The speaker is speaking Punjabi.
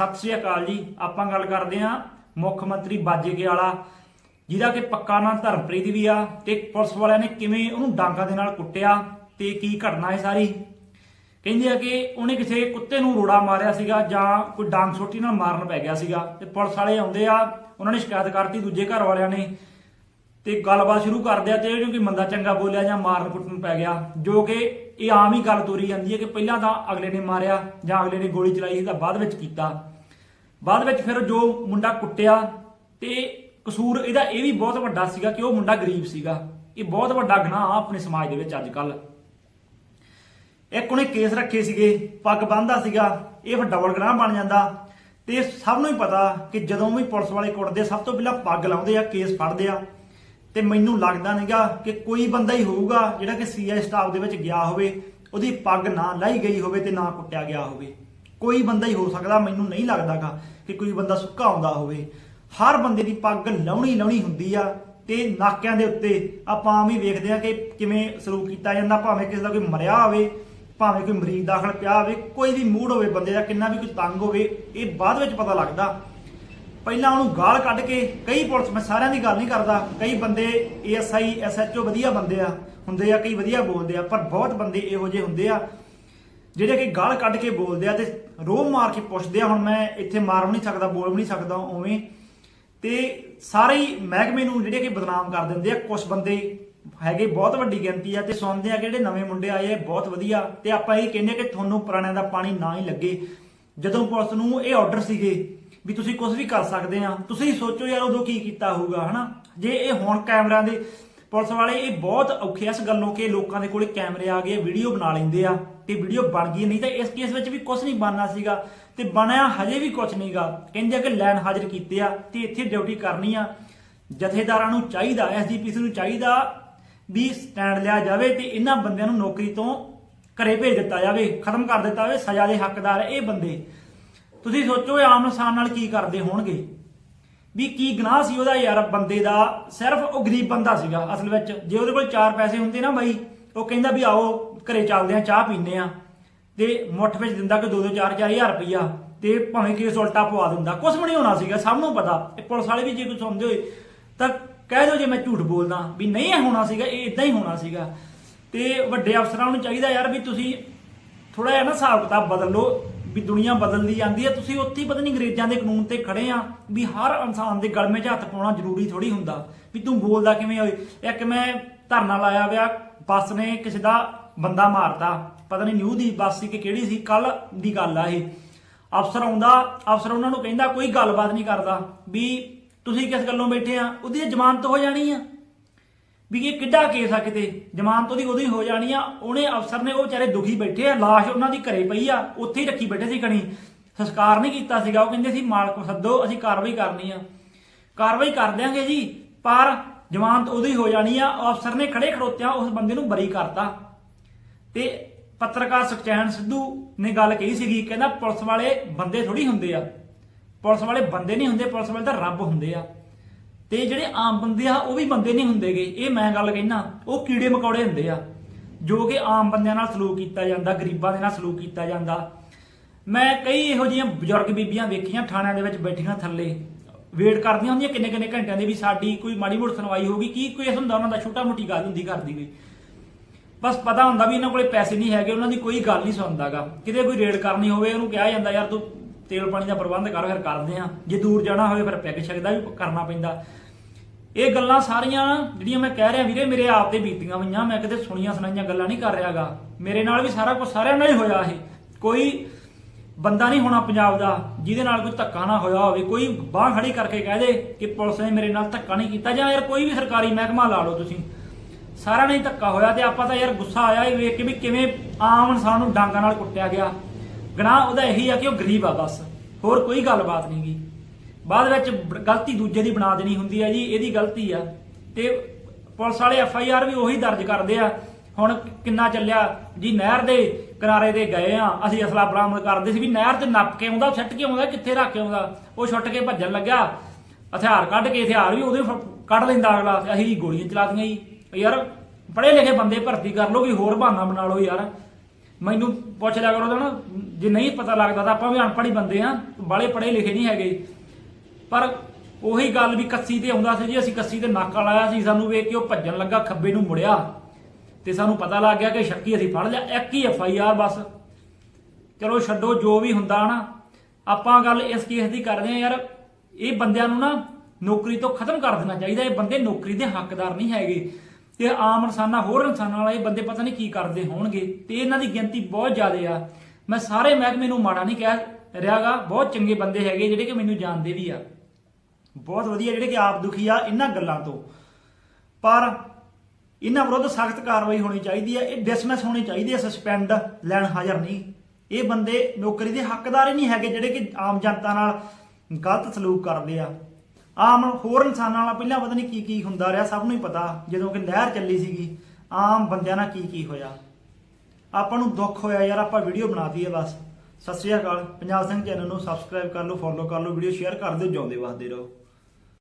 ਸਤਿ ਸ੍ਰੀ ਅਕਾਲ ਜੀ। ਆਪਾਂ ਗੱਲ ਕਰਦੇ ਹਾਂ ਮੁੱਖ ਮੰਤਰੀ ਬਾਜੇਕੇ ਵਾਲਾ, ਜਿਹਦਾ ਕਿ ਪੱਕਾ ਨਾਂ ਧਰਮਪ੍ਰੀਤ ਵੀ ਆ ਤੇ ਪੁਲਿਸ ਵਾਲਿਆਂ ਨੇ ਕਿਵੇਂ ਉਹਨੂੰ ਡਾਂਗਾ ਦੇ ਨਾਲ ਕੁੱਟਿਆ ਤੇ ਕੀ ਘਟਨਾ ਹੈ ਸਾਰੀ। ਕਹਿੰਦੇ ਆ ਕਿ ਉਹਨੇ ਕਿਸੇ ਕੁੱਤੇ ਨੂੰ ਰੋੜਾ ਮਾਰਿਆ ਸੀਗਾ ਜਾਂ ਕੋਈ ਡਾਂਗ ਛੋਟੀ ਨਾਲ ਮਾਰਨ ਪੈ ਗਿਆ ਸੀਗਾ ਤੇ ਪੁਲਿਸ ਵਾਲੇ ਆਉਂਦੇ ਆ, ਉਹਨਾਂ ਨੇ ਸ਼ਿਕਾਇਤ ਕਰਤੀ ਦੂਜੇ ਘਰ ਵਾਲਿਆਂ ਨੇ ਤੇ ਗੱਲਬਾਤ ਸ਼ੁਰੂ ਕਰਦੇ ਆ ਤੇ ਇਹ ਜੋ ਕਿ ਮੰਦਾ ਚੰਗਾ ਬੋਲਿਆ ਜਾਂ ਮਾਰਨ ਕੁੱਟਣ ਪੈ ਗਿਆ, ਜੋ ਕਿ ਇਹ ਆਮ ਹੀ ਗੱਲ ਤੋਰੀ ਜਾਂਦੀ ਹੈ ਕਿ ਪਹਿਲਾਂ ਤਾਂ ਅਗਲੇ ਨੇ ਮਾਰਿਆ ਜਾਂ ਅਗਲੇ ਨੇ ਗੋਲੀ ਚਲਾਈ ਸੀ ਤਾਂ ਬਾਅਦ ਵਿੱਚ ਕੀਤਾ। ਬਾਅਦ ਵਿੱਚ ਫਿਰ ਜੋ ਮੁੰਡਾ ਕੁੱਟਿਆ ਤੇ ਕਸੂਰ ਇਹਦਾ ਇਹ ਵੀ ਬਹੁਤ ਵੱਡਾ ਸੀਗਾ ਕਿ ਉਹ ਮੁੰਡਾ ਗਰੀਬ ਸੀਗਾ। ਇਹ ਬਹੁਤ ਵੱਡਾ ਗੁਨਾਹ ਆ ਆਪਣੇ ਸਮਾਜ ਦੇ ਵਿੱਚ ਅੱਜ ਕੱਲ ਇੱਕ ਉਹਨੇ ਕੇਸ ਰੱਖੇ ਸੀਗੇ, ਪੱਗ ਬੰਨਦਾ ਸੀਗਾ, ਇਹ ਫਿਰ ਡਬਲ ਗੁਨਾਹ ਬਣ ਜਾਂਦਾ। ਤੇ ਸਭ ਨੂੰ ਹੀ ਪਤਾ ਕਿ ਜਦੋਂ ਵੀ ਪੁਲਿਸ ਵਾਲੇ ਕੁੱਟਦੇ, ਸਭ ਤੋਂ ਪਹਿਲਾਂ ਪੱਗ ਲਾਉਂਦੇ ਆ, ਕੇਸ ਫੜਦੇ ਆ। ਤੇ ਮੈਨੂੰ ਲੱਗਦਾ ਨਹੀਂਗਾ ਕਿ ਕੋਈ ਬੰਦਾ ਹੀ ਹੋਊਗਾ ਜਿਹੜਾ ਕਿ ਸੀਆਈ ਸਟਾਫ ਦੇ ਵਿੱਚ ਗਿਆ ਹੋਵੇ, ਉਹਦੀ ਪੱਗ ਨਾ ਲਾਈ ਗਈ ਹੋਵੇ ਤੇ ਨਾ ਕੁੱਟਿਆ ਗਿਆ ਹੋਵੇ। ਕੋਈ ਬੰਦਾ ਹੀ ਹੋ ਸਕਦਾ, ਮੈਨੂੰ ਨਹੀਂ ਲੱਗਦਾਗਾ ਕਿ ਕੋਈ ਬੰਦਾ ਸੁੱਕਾ ਆਉਂਦਾ ਹੋਵੇ। ਹਰ ਬੰਦੇ ਦੀ ਪੱਗ ਲਾਉਣੀ ਲਾਉਣੀ ਹੁੰਦੀ ਆ ਤੇ ਨਾਕਿਆਂ ਦੇ ਉੱਤੇ ਆਪਾਂ ਆਮ ਹੀ ਵੇਖਦੇ ਆ ਕਿ ਕਿਵੇਂ ਸਲੂਕ ਕੀਤਾ ਜਾਂਦਾ, ਭਾਵੇਂ ਕਿਸੇ ਦਾ ਕੋਈ ਮਰਿਆ ਹੋਵੇ, ਭਾਵੇਂ ਕੋਈ ਮਰੀਜ਼ ਦਾਖਲ ਪਿਆ ਹੋਵੇ, ਕੋਈ ਵੀ ਮੂਡ ਹੋਵੇ ਬੰਦੇ ਦਾ, ਕਿੰਨਾ ਵੀ ਕੋਈ ਤੰਗ ਹੋਵੇ, ਇਹ ਬਾਅਦ ਵਿੱਚ ਪਤਾ ਲੱਗਦਾ ਪਹਿਲਾਂ ਉਹਨੂੰ ਗਾਲ ਕੱਢ ਕੇ ਕਈ ਪੁਲਿਸ, ਮੈਂ ਸਾਰਿਆਂ ਦੀ ਗੱਲ ਨਹੀਂ ਕਰਦਾ, ਕਈ ਬੰਦੇ ਏਐਸਆਈ ਐਸਐਚਓ ਵਧੀਆ ਬੰਦੇ ਆ, ਹੁੰਦੇ ਆ, ਕਈ ਵਧੀਆ ਬੋਲਦੇ ਆ, ਪਰ ਬਹੁਤ ਬੰਦੇ ਇਹੋ ਜਿਹੇ ਹੁੰਦੇ ਆ ਜਿਹੜੇ ਕਿ ਗਾਲ ਕੱਢ ਕੇ ਬੋਲਦੇ ਆ ਤੇ ਰੋਹ ਮਾਰ ਕੇ ਪੁੱਛਦੇ ਆ, ਹੁਣ ਮੈਂ ਇੱਥੇ ਮਾਰ ਵੀ ਨਹੀਂ ਸਕਦਾ, ਬੋਲ ਵੀ ਨਹੀਂ ਸਕਦਾ, ਉਵੇਂ। ਤੇ ਸਾਰੇ ਹੀ ਮਹਿਕਮੇ ਨੂੰ ਜਿਹੜੇ ਕਿ ਬਦਨਾਮ ਕਰ ਦਿੰਦੇ ਆ ਕੁਝ ਬੰਦੇ ਹੈਗੇ ਬਹੁਤ ਵੱਡੀ ਗਿਣਤੀ ਆ ਤੇ ਸੁਣਦੇ ਆ ਕਿ ਜਿਹੜੇ ਨਵੇਂ ਮੁੰਡੇ ਆਏ ਆ ਬਹੁਤ ਵਧੀਆ, ਤੇ ਆਪਾਂ ਇਹ ਕਹਿੰਦੇ ਆ ਕਿ ਤੁਹਾਨੂੰ ਪੁਰਾਣਿਆਂ ਦਾ ਪਾਣੀ ਨਾ ਹੀ ਲੱਗੇ। ਜਦੋਂ ਪੁਲਿਸ ਨੂੰ ਇਹ ਆਰਡਰ ਸੀਗੇ ਵੀ ਤੁਸੀਂ ਕੁਝ ਵੀ ਕਰ ਸਕਦੇ ਆ, ਤੁਸੀਂ ਸੋਚੋ ਯਾਰ ਉਦੋਂ ਕੀ ਕੀਤਾ ਹੋਊਗਾ, ਹਨਾ? ਜੇ ਇਹ ਹੁਣ ਕੈਮਰਿਆਂ ਦੇ, ਪੁਲਿਸ ਵਾਲੇ ਇਹ ਬਹੁਤ ਔਖੇ ਇਸ ਗੱਲੋਂ ਕਿ ਲੋਕਾਂ ਦੇ ਕੋਲੇ ਕੈਮਰੇ ਆ ਗਏ ਵੀਡੀਓ ਬਣਾ ਲੈਂਦੇ ਆ, ਤੇ ਵੀਡੀਓ ਬਣ ਗਈ, ਨਹੀਂ ਤਾਂ ਇਸ ਕੇਸ ਵਿੱਚ ਵੀ ਕੁਝ ਨਹੀਂ ਬਣਨਾ ਸੀਗਾ, ਤੇ ਬਣਿਆ ਹਜੇ ਵੀ ਕੁਝ ਨਹੀਂਗਾ ਕਹਿੰਦੇ ਆ ਕਿ ਲੈਣ ਹਾਜ਼ਰ ਕੀਤੇ ਆ, ਤੇ ਇੱਥੇ ਡਿਊਟੀ ਕਰਨੀ ਆ। ਜਥੇਦਾਰਾਂ ਨੂੰ ਚਾਹੀਦਾ ਐਸਜੀਪੀਸੀ ਨੂੰ ਚਾਹੀਦਾ ਵੀ ਸਟੈਂਡ ਲਿਆ ਜਾਵੇ ਤੇ ਇਹਨਾਂ ਬੰਦਿਆਂ ਨੂੰ ਨੌਕਰੀ ਤੋਂ ਘਰੇ ਭੇਜ ਦਿੱਤਾ ਜਾਵੇ, ਖਤਮ ਕਰ ਦਿੱਤਾ ਜਾਵੇ, ਸਜ਼ਾ ਦੇ ਹੱਕਦਾਰ ਇਹ ਬੰਦੇ। ਤੁਸੀਂ ਸੋਚੋ ਇਹ ਆਮ ਇਨਸਾਨ ਨਾਲ ਕੀ ਕਰਦੇ ਹੋਣਗੇ? ਵੀ ਕੀ ਗੁਨਾਹ ਸੀ ਉਹਦਾ ਯਾਰ ਬੰਦੇ ਦਾ? ਸਿਰਫ ਉਹ ਗਰੀਬ ਬੰਦਾ ਸੀਗਾ ਅਸਲ ਵਿੱਚ। ਜੇ ਉਹਦੇ ਕੋਲ ਚਾਰ ਪੈਸੇ ਹੁੰਦੇ ਨਾ ਬਾਈ, ਉਹ ਕਹਿੰਦਾ ਵੀ ਆਓ, ਘਰੇ ਚੱਲਦੇ ਆ ਚਾਹ ਪੀਨੇ ਆ ਤੇ ਮੁੱਠ ਵਿੱਚ ਦਿੰਦਾ ਕਿ 2-2 4-4000 ਰੁਪਈਆ ਤੇ ਭਾਵੇਂ ਕੇਸ ਉਲਟਾ ਪਵਾ ਦਿੰਦਾ। ਕੁਝ ਵੀ ਨਹੀਂ ਹੋਣਾ ਸੀਗਾ, ਸਭ ਨੂੰ ਪਤਾ। ਇਹ ਪੁਲਿਸ ਵਾਲੇ ਵੀ ਜੇ ਕੋਈ ਸੁਣਦੇ ਹੋਏ, ਤਾਂ ਕਹਿ ਦਿਓ ਜੇ ਮੈਂ ਝੂਠ ਬੋਲਦਾ ਵੀ ਨਹੀਂ ਇਹ ਹੋਣਾ ਸੀਗਾ, ਇਹ ਇਦਾਂ ਹੀ ਹੋਣਾ ਸੀਗਾ। ਤੇ ਵੱਡੇ ਅਫਸਰਾਂ ਨੂੰ ਚਾਹੀਦਾ ਯਾਰ ਵੀ ਤੁਸੀਂ ਥੋੜਾ ਜਿਹਾ ਨਾ ਹਿਸਾਬ ਕਿਤਾਬ ਬਦਲ ਲਓ ਵੀ ਦੁਨੀਆ ਬਦਲਦੀ ਜਾਂਦੀ ਹੈ। ਤੁਸੀਂ ਉੱਥੇ ਪਤਾ ਨਹੀਂ ਅੰਗਰੇਜ਼ਾਂ ਦੇ ਕਾਨੂੰਨ ਤੇ ਖੜੇ ਆ ਵੀ ਹਰ ਇਨਸਾਨ ਦੇ ਗਲਮੇ 'ਚ ਹੱਥ ਪਾਉਣਾ ਜ਼ਰੂਰੀ ਥੋੜੀ ਹੁੰਦਾ ਵੀ ਤੂੰ ਬੋਲਦਾ ਕਿਵੇਂ ਹੋਏ ਇੱਕ ਮੈਂ ਧਰਨਾ ਲਾਇਆ ਵਿਆ ਬੱਸ ਨੇ ਕਿਸੇ ਦਾ ਬੰਦਾ ਮਾਰਤਾ। ਪਤਾ ਨਹੀਂ ਨਿਊ ਦੀ ਬੱਸ ਸੀ ਕਿ ਕਿਹੜੀ ਸੀ ਕੱਲ ਦੀ ਗੱਲ ਆ ਇਹ। ਅਫਸਰ ਆਉਂਦਾ, ਅਫਸਰ ਉਹਨਾਂ ਨੂੰ ਕਹਿੰਦਾ ਕੋਈ ਗੱਲਬਾਤ ਨਹੀਂ ਕਰਦਾ ਵੀ ਤੁਸੀਂ ਕਿਸ ਗੱਲੋਂ ਬੈਠੇ ਆ? ਉਹਦੀ ਜ਼ਮਾਨਤ ਹੋ ਜਾਣੀ ਆ। ਵੀ ਇਹ ਕਿੱਡਾ ਕੇਸ ਆ ਕਿਤੇ? ਜ਼ਮਾਨਤ ਉਹਦੀ ਉਦੋਂ ਹੀ ਹੋ ਜਾਣੀ ਆ। ਉਹਨੇ ਅਫਸਰ ਨੇ ਉਹ ਵਿਚਾਰੇ ਦੁਖੀ ਬੈਠੇ ਆ। ਲਾਸ਼ ਉਹਨਾਂ ਦੀ ਘਰੇ ਪਈ ਆ। ਉੱਥੇ ਹੀ ਰੱਖੀ ਬੈਠੇ ਸੀ ਕਣੀ। ਸੰਸਕਾਰ ਨਹੀਂ ਕੀਤਾ ਸੀਗਾ। ਉਹ ਕਹਿੰਦੇ ਸੀ, ਮਾਲਕ ਸੱਦੋ, ਅਸੀਂ ਕਾਰਵਾਈ ਕਰਨੀ ਆ। ਕਾਰਵਾਈ ਕਰ ਦਿਆਂਗੇ ਜੀ, ਪਰ ਜ਼ਮਾਨਤ ਉਦੋਂ ਹੀ ਹੋ ਜਾਣੀ ਆ। ਅਫਸਰ ਨੇ ਖੜੇ ਖੜੋਤਿਆਂ ਉਸ ਬੰਦੇ ਨੂੰ ਬਰੀ ਕਰਤਾ। ਤੇ ਪੱਤਰਕਾਰ ਸੁਖਚੈਨ ਸਿੱਧੂ ਨੇ ਗੱਲ ਕਹੀ ਸੀਗੀ, ਕਹਿੰਦਾ ਪੁਲਿਸ ਵਾਲੇ ਬੰਦੇ ਥੋੜੀ ਹੁੰਦੇ ਆ। ਪੁਲਿਸ ਵਾਲੇ ਬੰਦੇ ਨਹੀਂ ਹੁੰਦੇ, ਪੁਲਿਸ ਵਾਲੇ ਤਾਂ ਰੱਬ ਹੁੰਦੇ ਆ। ਤੇ ਜਿਹੜੇ ਆਮ ਬੰਦੇ ਆ, ਉਹ ਵੀ ਬੰਦੇ ਨਹੀਂ ਹੁੰਦੇਗੇ। ਇਹ ਮੈਂ ਗੱਲ ਕਹਿਣਾ ਉਹ ਕੀੜੇ ਮਕੌੜੇ ਹੁੰਦੇ ਆ। ਜੋ ਕਿ ਆਮ ਬੰਦਿਆਂ ਨਾਲ ਸਲੂਕ ਕੀਤਾ ਜਾਂਦਾ, ਗਰੀਬਾਂ ਦੇ ਨਾਲ ਸਲੂਕ ਕੀਤਾ ਜਾਂਦਾ। ਮੈਂ ਕਈ ਇਹੋ ਜਿਹੀਆਂ ਬਜ਼ੁਰਗ ਬੀਬੀਆਂ ਵੇਖੀਆਂ, ਥਾਣਿਆਂ ਦੇ ਵਿੱਚ ਬੈਠੀਆਂ ਥੱਲੇ। ਵੇਟ ਕਰਦੀਆਂ ਹੁੰਦੀਆਂ, ਕਿੰਨੇ ਕਿੰਨੇ ਘੰਟਿਆਂ ਦੀ ਵੀ ਸਾਡੀ ਕੋਈ ਮਾੜੀ ਮੋਟੀ ਸੁਣਵਾਈ ਹੋਊਗੀ, ਕੀ ਕੋਈ ਹੁੰਦਾ ਉਹਨਾਂ ਦਾ ਛੋਟਾ ਮੋਟੀ ਗੱਲ ਹੁੰਦੀ ਕਰਦੀ ਕੋਈ ਬਸ ਪਤਾ ਹੁੰਦਾ ਵੀ ਇਹਨਾਂ ਕੋਲੇ ਪੈਸੇ ਨਹੀਂ ਹੈਗੇ, ਉਹਨਾਂ ਦੀ ਕੋਈ ਗੱਲ ਨਹੀਂ ਸੁਣਦਾਗਾ ਕਿਤੇ ਕੋਈ ਰੇਡ ਕਰਨੀ ਹੋਵੇ, ਉਹਨੂੰ ਕਿਹਾ ਜਾਂਦਾ, ਯਾਰ ਤੂੰ ਤੇਲ ਪਾਣੀ ਦਾ ਪ੍ਰਬੰਧ ਕਰ ਫਿਰ ਕਰਦੇ ਆ ਜੇ ਦੂਰ ਜਾਣਾ ਹੋਵੇ ਫਿਰ ਪੈਗ ਛਕਦਾ ਵੀ ਕਰਨਾ ਪੈਂਦਾ। ਇਹ ਗੱਲਾਂ ਸਾਰੀਆਂ ਜਿਹੜੀਆਂ ਮੈਂ ਕਹਿ ਰਿਹਾ ਵੀਰੇ, ਮੇਰੇ ਆਪ ਤੇ ਬੀਤੀਆਂ ਹੋਈਆਂ। ਮੈਂ ਕਿਤੇ ਸੁਣੀਆਂ ਸੁਣਾਈਆਂ ਗੱਲਾਂ ਨਹੀਂ ਕਰ ਰਿਹਾਗਾ। ਮੇਰੇ ਨਾਲ ਵੀ ਸਾਰਾ ਕੁਝ ਸਾਰਿਆਂ ਨਾਲ ਹੀ ਹੋਇਆ ਇਹ। ਕੋਈ ਬੰਦਾ ਨਹੀਂ ਹੋਣਾ ਪੰਜਾਬ ਦਾ ਜਿਹਦੇ ਨਾਲ ਕੋਈ ਧੱਕਾ ਨਾ ਹੋਇਆ ਹੋਵੇ। ਕੋਈ ਬਾਹ ਖੜੀ ਕਰਕੇ ਕਹਿ ਦੇ ਕਿ ਪੁਲਿਸ ਨੇ ਮੇਰੇ ਨਾਲ ਧੱਕਾ ਨਹੀਂ ਕੀਤਾ ਜਾਂ ਯਾਰ ਕੋਈ ਵੀ ਸਰਕਾਰੀ ਮਹਿਕਮਾ ਲਾ ਲਓ ਤੁਸੀਂ। ਸਾਰਾ ਨਹੀਂ ਧੱਕਾ ਹੋਇਆ ਤੇ ਆਪਾਂ ਤਾਂ ਯਾਰ ਗੁੱਸਾ ਆਇਆ ਇਹ ਵੇਖ ਕੇ ਵੀ ਕਿਵੇਂ ਆਮ ਇਨਸਾਨ ਨੂੰ ਡਾਂਗਾਂ ਨਾਲ ਕੁੱਟਿਆ ਗਿਆ। ਗਨਾਹ ਉਹਦਾ ਇਹੀ ਆ ਕਿ ਉਹ ਗਰੀਬ ਆ ਬਸ। ਹੋਰ ਕੋਈ ਗੱਲਬਾਤ ਨਹੀਂ ਗੀ। ਬਾਅਦ ਵਿੱਚ ਗਲਤੀ ਦੂਜੇ ਦੀ ਬਣਾ ਦੇਣੀ ਹੁੰਦੀ ਹੈ ਜੀ, ਇਹਦੀ ਗਲਤੀ ਆ। ਤੇ ਪੁਲਿਸ ਵਾਲੇ ਐਫ ਆਈ ਆਰ ਵੀ ਉਹੀ ਦਰਜ ਕਰਦੇ ਆ। ਹੁਣ ਕਿੰਨਾ ਚੱਲਿਆ? ਜੀ ਨਹਿਰ ਦੇ ਕਿਨਾਰੇ ਤੇ ਗਏ ਆ। ਅਸੀਂ ਅਸਲਾ ਬਰਾਮਦ ਕਰਦੇ ਸੀ ਵੀ ਨਹਿਰ ਤੇ ਨੱਪ ਕੇ ਆਉਂਦਾ ਛੱਟ ਕੇ ਆਉਂਦਾ, ਕਿੱਥੇ ਰੱਖ ਕੇ ਆਉਂਦਾ? ਉਹ ਛੁੱਟ ਕੇ ਭੱਜਣ ਲੱਗਾ ਹਥਿਆਰ ਕੱਢ ਕੇ ਹਥਿਆਰ ਵੀ ਉਹਦੇ ਕੱਢ ਲੈਂਦਾ ਅਗਲਾ। ਅਸੀਂ ਜੀ ਗੋਲੀਆਂ ਚਲਾਤੀਆਂ ਜੀ। ਯਾਰ, ਪੜ੍ਹੇ ਲਿਖੇ ਬੰਦੇ ਭਰਤੀ ਕਰ ਲਓ ਕੋਈ ਹੋਰ ਬਹਾਨਾ ਬਣਾ ਲਓ ਯਾਰ। ਮੈਨੂੰ ਪੁੱਛ ਲਿਆ ਕਰੋ ਤਾਂ ਨਾ, ਜੇ ਨਹੀਂ ਪਤਾ ਲੱਗਦਾ ਤਾਂ ਆਪਾਂ ਵੀ ਅਨਪੜ੍ਹ ਹੀ ਬੰਦੇ ਆ ਬਾਲੇ ਪੜ੍ਹੇ ਲਿਖੇ ਨਹੀਂ ਹੈਗੇ। ਪਰ ਉਹੀ ਗੱਲ ਵੀ ਕੱਸੀ ਤੇ ਆਉਂਦਾ ਸੀ ਜੀ, ਅਸੀਂ ਕੱਸੀ ਤੇ ਨਾਕਾ ਲਾਇਆ ਸੀ, ਸਾਨੂੰ ਵੇਖ ਕੇ ਉਹ ਭੱਜਣ ਲੱਗਾ, ਖੱਬੇ ਨੂੰ ਮੁੜਿਆ। ਤੇ ਸਾਨੂੰ ਪਤਾ ਲੱਗ ਗਿਆ ਕਿ ਸ਼ੱਕੀ ਅਸੀਂ ਫੜ ਲਿਆ, ਇੱਕ ਹੀ ਐਫ ਆਈ ਆਰ ਬਸ। ਚਲੋ ਛੱਡੋ, ਜੋ ਵੀ ਹੁੰਦਾ ਨਾ, ਆਪਾਂ ਗੱਲ ਇਸ ਕੇਸ ਦੀ ਕਰਦੇ ਆ ਯਾਰ, ਇਹ ਬੰਦਿਆਂ ਨੂੰ ਨਾ ਨੌਕਰੀ ਤੋਂ ਖਤਮ ਕਰ ਦੇਣਾ ਚਾਹੀਦਾ, ਇਹ ਬੰਦੇ ਨੌਕਰੀ ਦੇ ਹੱਕਦਾਰ ਨਹੀਂ ਹੈਗੇ। ਤੇ ਆਮ ਇਨਸਾਨਾਂ, ਹੋਰ ਇਨਸਾਨਾਂ ਵਾਲੇ ਇਹ ਬੰਦੇ ਪਤਾ ਨਹੀਂ ਕੀ ਕਰਦੇ ਹੋਣਗੇ ਤੇ ਇਹਨਾਂ ਦੀ ਗਿਣਤੀ ਬਹੁਤ ਜ਼ਿਆਦਾ ਆ। ਮੈਂ ਸਾਰੇ ਮਹਿਕਮੇ ਨੂੰ ਮਾੜਾ ਨਹੀਂ ਕਹਿ, ਰਿਹਾਗਾ, ਬਹੁਤ ਚੰਗੇ ਬੰਦੇ ਹੈਗੇ ਜਿਹੜੇ ਕਿ ਮੈਨੂੰ ਜਾਣਦੇ ਵੀ ਆ। ਬਹੁਤ ਵਧੀਆ ਜਿਹੜੇ ਕਿ ਆਪ ਦੁਖੀ ਆ ਇਹਨਾਂ ਗੱਲਾਂ ਤੋਂ। ਪਰ ਇਹਨਾਂ ਵਿਰੁੱਧ ਸਖਤ ਕਾਰਵਾਈ ਹੋਣੀ ਚਾਹੀਦੀ ਹੈ ਇਹ ਡਿਸਮਿਸ ਹੋਣੀ ਚਾਹੀਦੀ ਹੈ ਸਸਪੈਂਡ ਲੈਣ ਹਾਜ਼ਰ ਨਹੀਂ। ਇਹ ਬੰਦੇ ਨੌਕਰੀ ਦੇ ਹੱਕਦਾਰ ਹੀ ਨਹੀਂ ਹੈਗੇ ਜਿਹੜੇ ਕਿ ਆਮ ਜਨਤਾ ਨਾਲ ਗਲਤ ਸਲੂਕ ਕਰਦੇ ਆ। ਆਮ ਹੋਰ ਇਨਸਾਨਾਂ ਨਾਲ ਪਹਿਲਾਂ ਪਤਾ ਨਹੀਂ ਕੀ ਕੀ ਹੁੰਦਾ ਰਿਹਾ, ਸਭ ਨੂੰ ਹੀ ਪਤਾ, ਜਦੋਂ ਕਿ ਲਹਿਰ ਚੱਲੀ ਸੀਗੀ, ਆਮ ਬੰਦਿਆਂ ਨਾਲ ਕੀ ਕੀ ਹੋਇਆ। ਆਪਾਂ ਨੂੰ ਦੁੱਖ ਹੋਇਆ, ਯਾਰ ਆਪਾਂ ਵੀਡੀਓ ਬਣਾਤੀ ਹੈ ਬਸ। ਸਤਿ ਸ਼੍ਰੀ ਅਕਾਲ, ਪੰਜਾਬ ਸਿੰਘ ਚੈਨਲ ਨੂੰ ਸਬਸਕ੍ਰਾਈਬ ਕਰ ਲਓ ਫੋਲੋ ਕਰ ਲਓ ਵੀਡੀਓ ਸ਼ੇਅਰ ਕਰ ਦਿਓ, ਜਿਉਂਦੇ ਵਸਦੇ ਰਹੋ।